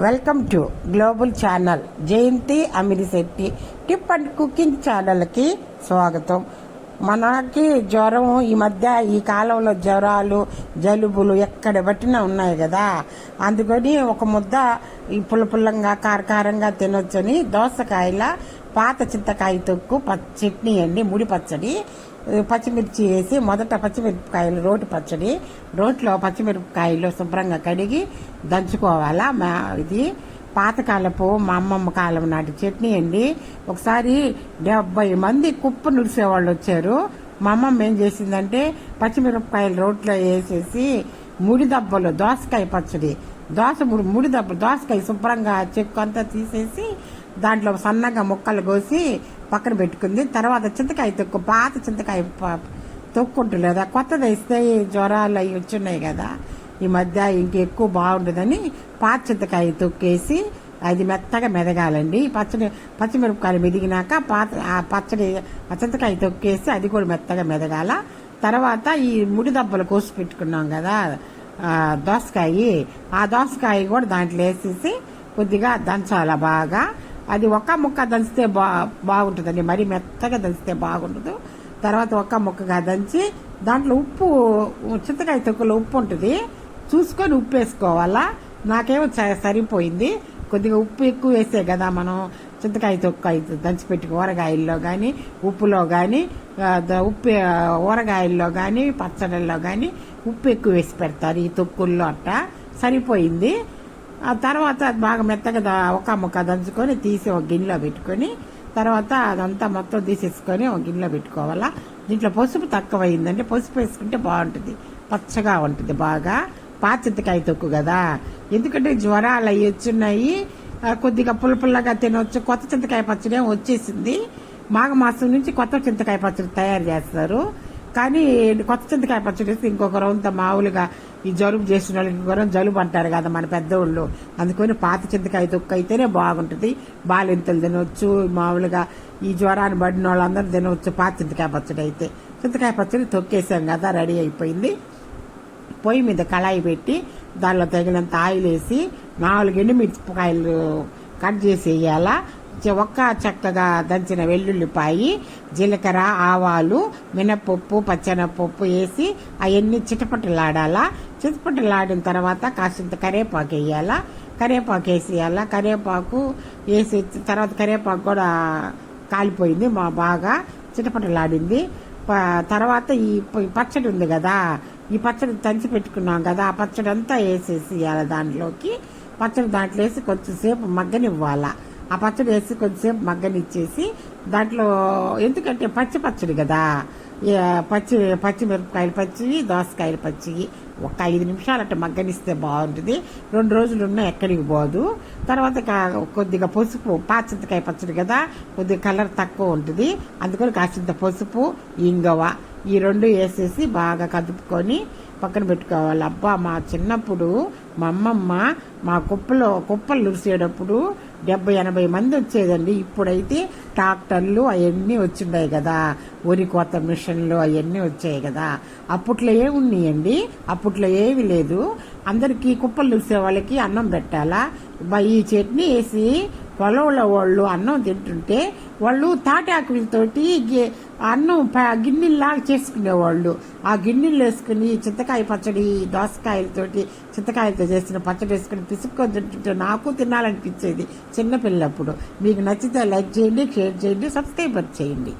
Welcome to global channel Jayanti Amirisetti tip and cooking ఛానల్కి స్వాగతం. మనకి జ్వరం ఈ మధ్య ఈ కాలంలో జ్వరాలు జలుబులు ఎక్కడ పట్టినా ఉన్నాయి కదా. అందుకని ఒక ముద్ద ఈ పుల్ల కారకారంగా తినొచ్చని దోసకాయల పాత చింతకాయ తొక్కు ప- చట్నీ అండి ముడి పచ్చడి. పచ్చిమిర్చి వేసి మొదట పచ్చిమిరపకాయలు రోటి పచ్చడి రోట్లో పచ్చిమిరపకాయలు శుభ్రంగా కడిగి దంచుకోవాలా? మా ఇది పాతకాలపు మా అమ్మమ్మ కాలం నాటి చట్నీ అండి. ఒకసారి డెబ్బై మంది కుప్ప నుడిసేవాళ్ళు వచ్చారు. మా అమ్మమ్మ ఏం చేసిందంటే పచ్చిమిరపకాయలు రోట్లో వేసేసి ముడి దబ్బలు దోసకాయ పచ్చడి దోస ముడి ముడి దబ్బలు దోసకాయ శుభ్రంగా చెక్కు అంతా తీసేసి దాంట్లో సన్నగా ముక్కలు కోసి పక్కన పెట్టుకుంది. తర్వాత చింతకాయ తొక్కు పాత చింతకాయ ప- తొక్కుంటుంది లేదా కొత్తది వేస్తే జ్వరాలు అవి వచ్చున్నాయి కదా. ఈ మధ్య ఇంకెక్కువ బాగుండదని పాత చింతకాయ తొక్కేసి అది మెత్తగా మెదగాలండి. పచ్చడి పచ్చిమిరపకాయలు మెదిగినాక పాత ఆ పచ్చడి చింతకాయ తొక్కేసి అది కూడా మెత్తగా మెదగాల. తర్వాత ఈ ముడి దెబ్బలు కోసి పెట్టుకున్నాం కదా దోసకాయ. ఆ దోసకాయ కూడా దాంట్లో వేసేసి కొద్దిగా దంచాల బాగా. అది ఒక్క ముక్క దంచితే బా బాగుంటుందండి. మరి మెత్తగా దంచితే బాగుండదు. తర్వాత ఒక్క ముక్కగా దంచి దాంట్లో ఉప్పు చింతకాయ తొక్కులో ఉప్పు ఉంటుంది. చూసుకొని ఉప్పు వేసుకోవాలా నాకేమో సరిపోయింది. కొద్దిగా ఉప్పు ఎక్కువ వేసే కదా మనం చింతకాయ తొక్క దంచిపెట్టి ఊరగాయల్లో కానీ ఉప్పులో కానీ ఉప్పు ఊరగాయల్లో కానీ పచ్చడిల్లో కానీ ఉప్పు ఎక్కువ వేసి పెడతారు ఈ తొక్కుల్లో అట్ట. సరిపోయింది. ఆ తర్వాత అది బాగా మెత్తగా ఒక ముక్క దంచుకొని తీసి ఒక గిన్నెలో పెట్టుకొని తర్వాత అదంతా మొత్తం తీసేసుకొని ఒక గిన్నెలో పెట్టుకోవాలా. దీంట్లో పసుపు తక్కువ అయిందంటే పసుపు వేసుకుంటే బాగుంటుంది. పచ్చగా ఉంటుంది బాగా. పాచింతకాయ తొక్కు కదా. ఎందుకంటే జ్వరాలు అవి వచ్చున్నాయి. కొద్దిగా పుల్లపుల్లగా తినవచ్చు కొత్త చింతకాయ పచ్చడి ఏమో వచ్చేసింది. మాఘమాసం నుంచి కొత్త చింతకాయ పచ్చడి తయారు చేస్తారు. కానీ కొత్త చింతకాయ పచ్చడి వేస్తే ఇంకొక రౌంత మామూలుగా ఈ జలుబు చేసిన వాళ్ళకి ఇంకొక జలుబు అంటారు కదా మన పెద్దోళ్ళు. అందుకని పాత చింతకాయ తొక్కు అయితేనే బాగుంటుంది. బాలింతలు తినవచ్చు మామూలుగా ఈ జ్వరాన్ని పడిన వాళ్ళందరూ తినవచ్చు పాత చింతకాయ పచ్చడి అయితే. చింతకాయ పచ్చడి తొక్కేసాం కదా రెడీ అయిపోయింది. పొయ్యి మీద కళాయి పెట్టి దానిలో తగినంత ఆయిల్ వేసి నాలుగు ఎండుమిరపకాయలు కట్ చేసి వేయాలా. ఒక్క చక్కగా దంచిన వెల్లుల్లిపాయి జీలకర్ర ఆవాలు మినపప్పు పచ్చనపప్పు వేసి అవన్నీ చిటపటలాడాలా. చిటపటలాడిన తర్వాత కాసింత కరేపాకు వేయాలా. కరివేపాకు వేసేయాలా కరేపాకు వేసి తర్వాత కరేపాకు కూడా కాలిపోయింది మా బాగా చిటపటలాడింది. తర్వాత ఈ ఈ పచ్చడి ఉంది కదా ఈ పచ్చడి తంచి పెట్టుకున్నాం కదా ఆ పచ్చడి అంతా వేసేసి ఇవ్వాలి దాంట్లోకి. పచ్చడి దాంట్లో వేసి కొంచెంసేపు మగ్గనివ్వాలా. ఆ పచ్చడి వేసి కొంచెంసేపు మగ్గనిచ్చేసి దాంట్లో ఎందుకంటే పచ్చి పచ్చడి కదా. పచ్చి పచ్చిమిరపకాయలు పచ్చివి దోసకాయలు పచ్చివి ఒక ఐదు నిమిషాలు అట్లా మగ్గనిస్తే బాగుంటుంది. రెండు రోజులు ఉన్నా ఎక్కడికి పోదు. తర్వాత కొద్దిగా పసుపు పాచింతకాయ పచ్చడి కదా కొద్దిగా కలర్ తక్కువ ఉంటుంది. అందుకని కాసింత పసుపు ఇంగవ ఈ రెండు వేసేసి బాగా కదుపుకొని పక్కన పెట్టుకోవాలి. అబ్బా మా చిన్నప్పుడు మా అమ్మమ్మ మా కుప్పలో కుప్పలు నురిసేటప్పుడు డెబ్బై ఎనభై మంది వచ్చేదండి. ఇప్పుడైతే ట్రాక్టర్లు అవన్నీ వచ్చిండాయి కదా. వరి కోత మిషన్లు అవన్నీ వచ్చాయి కదా. అప్పట్లో ఏమున్నాయండి? అప్పట్లో ఏమి లేదు. అందరికీ కుప్పలు నురిసే వాళ్ళకి అన్నం పెట్టాలా? ఈ చట్నీ వేసి పొలంలో వాళ్ళు అన్నం తింటుంటే వాళ్ళు తాటాకులతోటి అన్నం ప- గిన్నెల్లాగా చేసుకునేవాళ్ళు. ఆ గిన్నెలు వేసుకుని చింతకాయ పచ్చడి దోసకాయలతోటి చింతకాయలతో చేసిన పచ్చడి వేసుకుని పిసుక్కొని తింటుంటే నాకు తినాలనిపించేది చిన్నపిల్లప్పుడు. మీకు నచ్చితే లైక్ చేయండి షేర్ చేయండి సబ్స్క్రైబర్ చేయండి.